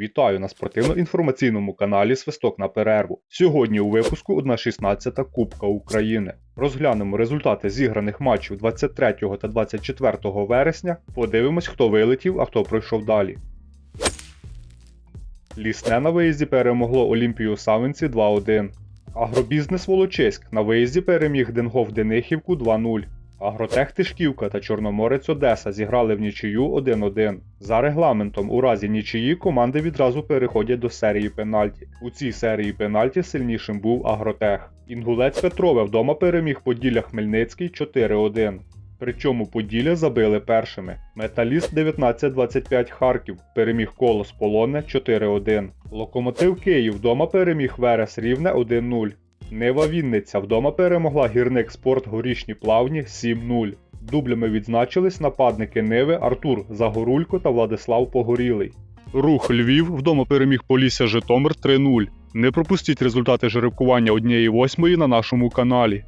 Вітаю на спортивно-інформаційному каналі Свисток на перерву. Сьогодні у випуску 1.16 Кубка України. Розглянемо результати зіграних матчів 23 та 24 вересня. Подивимось, хто вилетів, а хто пройшов далі. Лісне на виїзді перемогло Олімпію Савинці 2-1. Агробізнес Волочиськ на виїзді переміг Денгоф Денихівку 2-0. Агротех Тишківка та Чорноморець Одеса зіграли в нічию 1-1. За регламентом, у разі нічиї команди відразу переходять до серії пенальті. У цій серії пенальті сильнішим був Агротех. Інгулець Петрове вдома переміг Поділля Хмельницький 4-1. Причому Поділля забили першими. Металіст 19-25 Харків переміг Колос Полонне 4-1. Локомотив Київ вдома переміг Верес Рівне 1-0. Нива Вінниця вдома перемогла гірник спорт горішні плавні 7-0. Дублями відзначились нападники Неви Артур Загорулько та Владислав Погорілий. Рух Львів вдома переміг Полісся Житомир 3-0. Не пропустіть результати жеребкування однієї восьмої на нашому каналі.